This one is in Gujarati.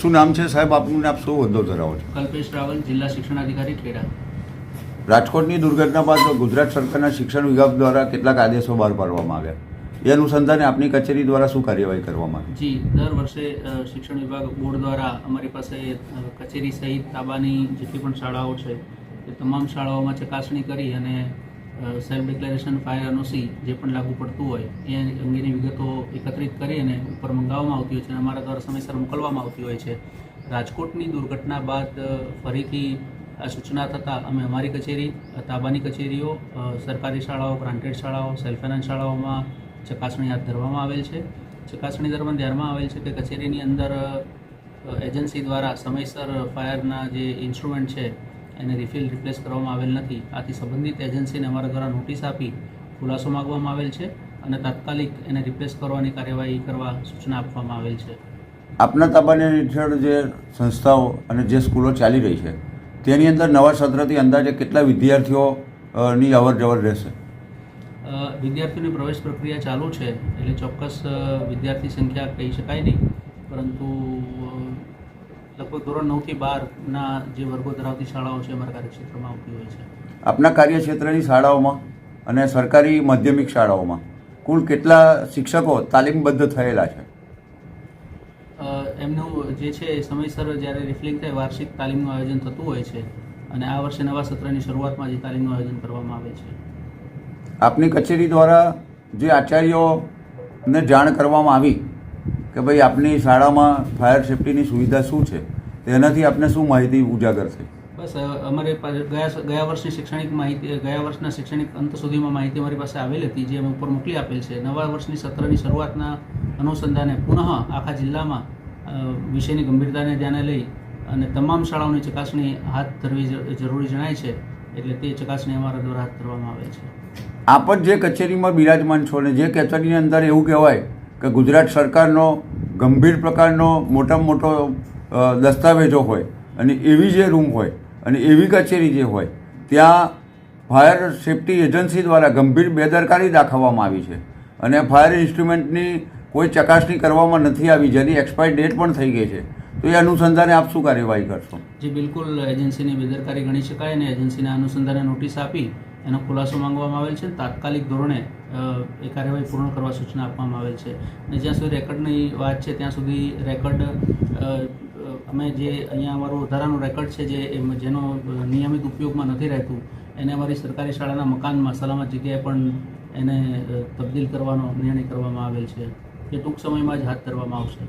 શું નામ છે સાહેબ? આપનું આપ શું? હોદ્દો ધરાવો છો. કલ્પેશ રાવલ જિલ્લા શિક્ષણાધિકારી ખેડા. રાજકોટની દુર્ઘટના બાદ ગુજરાત સરકારના શિક્ષણ વિભાગ દ્વારા કેટલાક આદેશો બહાર પાડવામાં આવ્યા. એ અનુસંધાને આપની કચેરી દ્વારા શું કાર્યવાહી કરવામાં આવી? જી દર વર્ષે શિક્ષણ વિભાગ બોર્ડ દ્વારા અમારી પાસે કચેરી સહિત તાબાની જેટલી પણ શાળાઓ છે એ તમામ શાળાઓમાં ચકાસણી કરી અને સેલ્ફ ડિક્લેરેશન ફાયર એનઓસી જે પણ લાગુ પડતું હોય, એ અંગેની વિગતો એકત્રિત કરી અને ઉપર મંગાવવામાં આવતી હોય છે અને અમારા દ્વારા સમયસર મોકલવામાં આવતી હોય છે. રાજકોટની દુર્ઘટના બાદ ફરીથી આ સૂચના થતાં અમે અમારી કચેરી તાબાની કચેરીઓ સરકારી શાળાઓ ગ્રાન્ટેડ શાળાઓ સેલ્ફ ફાઇનાન્સ શાળાઓમાં ચકાસણી હાથ ધરવામાં આવેલ છે. ચકાસણી દરમિયાન ધ્યાનમાં આવેલ છે કે કચેરીની અંદર એજન્સી દ્વારા સમયસર ફાયરના જે ઇન્સ્ટ્રુમેન્ટ છે એને રિફિલ રિપ્લેસ કરવામાં આવેલ નથી. આથી સંબંધિત એજન્સીને અમારા દ્વારા નોટિસ આપી ખુલાસો માગવામાં આવેલ છે અને તાત્કાલિક એને રિપ્લેસ કરવાની કાર્યવાહી કરવા સૂચના આપવામાં આવેલ છે. આપના તાબાની હેઠળ જે સંસ્થાઓ અને જે સ્કૂલો ચાલી રહી છે તેની અંદર નવા સત્રથી અંદાજે કેટલા વિદ્યાર્થીઓની અવર જવર રહેશે? વિદ્યાર્થીઓની પ્રવેશ પ્રક્રિયા ચાલુ છે એટલે ચોક્કસ વિદ્યાર્થી સંખ્યા કહી શકાય નહીં. પરંતુ લગભગ ધોરણ નવથી બારના જે વર્ગો ધરાવતી શાળાઓ છે અમારા કાર્યક્ષેત્રમાં આવતી હોય છે. આપના કાર્યક્ષેત્રની શાળાઓમાં અને સરકારી માધ્યમિક શાળાઓમાં કુલ કેટલા શિક્ષકો તાલીમબદ્ધ થયેલા છે? એમનું જે છે સમયસર જ્યારે રિફિલિંગ થાય વાર્ષિક તાલીમનું આયોજન થતું હોય છે અને આ વર્ષે નવા સત્રની શરૂઆતમાં જે તાલીમનું આયોજન કરવામાં આવે છે. આપની કચેરી દ્વારા જે આચાર્યોને જાણ કરવામાં આવી કે ભાઈ આપની શાળામાં ફાયર સેફટીની સુવિધા શું છે? તેનાથી આપને શું માહિતી ઉજાગર થઈ બસ અમારે ગયા ગયા વર્ષની શૈક્ષણિક માહિતી ગયા વર્ષના શૈક્ષણિક અંત સુધીમાં માહિતી અમારી પાસે આવેલી હતી જે અમે ઉપર મોકલી આપેલ છે. નવા વર્ષની સત્રની શરૂઆતના અનુસંધાને પુનઃ આખા જિલ્લામાં વિષયની ગંભીરતાને ધ્યાને લઈ અને તમામ શાળાઓની ચકાસણી હાથ ધરવી જરૂરી જણાય છે એટલે તે ચકાસણી અમારા દ્વારા હાથ ધરવામાં આવે છે. આપ જ જે કચેરીમાં બિરાજમાન છો ને જે કચેરીની અંદર એવું કહેવાય કે ગુજરાત સરકારનો ગંભીર પ્રકારનો મોટામાં મોટો દસ્તાવેજો હોય અને એવી જે રૂમ હોય અને એવી કચેરી જે હોય, ત્યાં ફાયર સેફટી એજન્સી દ્વારા ગંભીર બેદરકારી દાખવવામાં આવી છે. અને ફાયર ઇન્સ્ટ્રુમેન્ટની કોઈ ચકાસણી કરવામાં નથી આવી, જેની એક્સપાયર ડેટ પણ થઈ ગઈ છે. તો એ અનુસંધાને આપ શું કાર્યવાહી કરશો? જે, બિલકુલ. એજન્સીની બેદરકારી ગણી શકાય અને એજન્સીના અનુસંધાને નોટિસ આપી એનો ખુલાસો માંગવામાં આવેલ છે. તાત્કાલિક ધોરણે એ કાર્યવાહી પૂર્ણ કરવા સૂચના આપવામાં આવેલ છે. અને જ્યાં સુધી રેકર્ડની વાત છે, ત્યાં સુધી રેકર્ડ અમે જે અહીંયા અમારું વધારાનું રેકર્ડ છે, જે જેનો નિયમિત ઉપયોગમાં નથી રહેતું, એને અમારી સરકારી શાળાના મકાનમાં, સલામત જગ્યાએ પણ એને તબદીલ કરવાનો નિર્ણય કરવામાં આવેલ છે. જે ટૂંક સમયમાં જ હાથ ધરવામાં આવશે.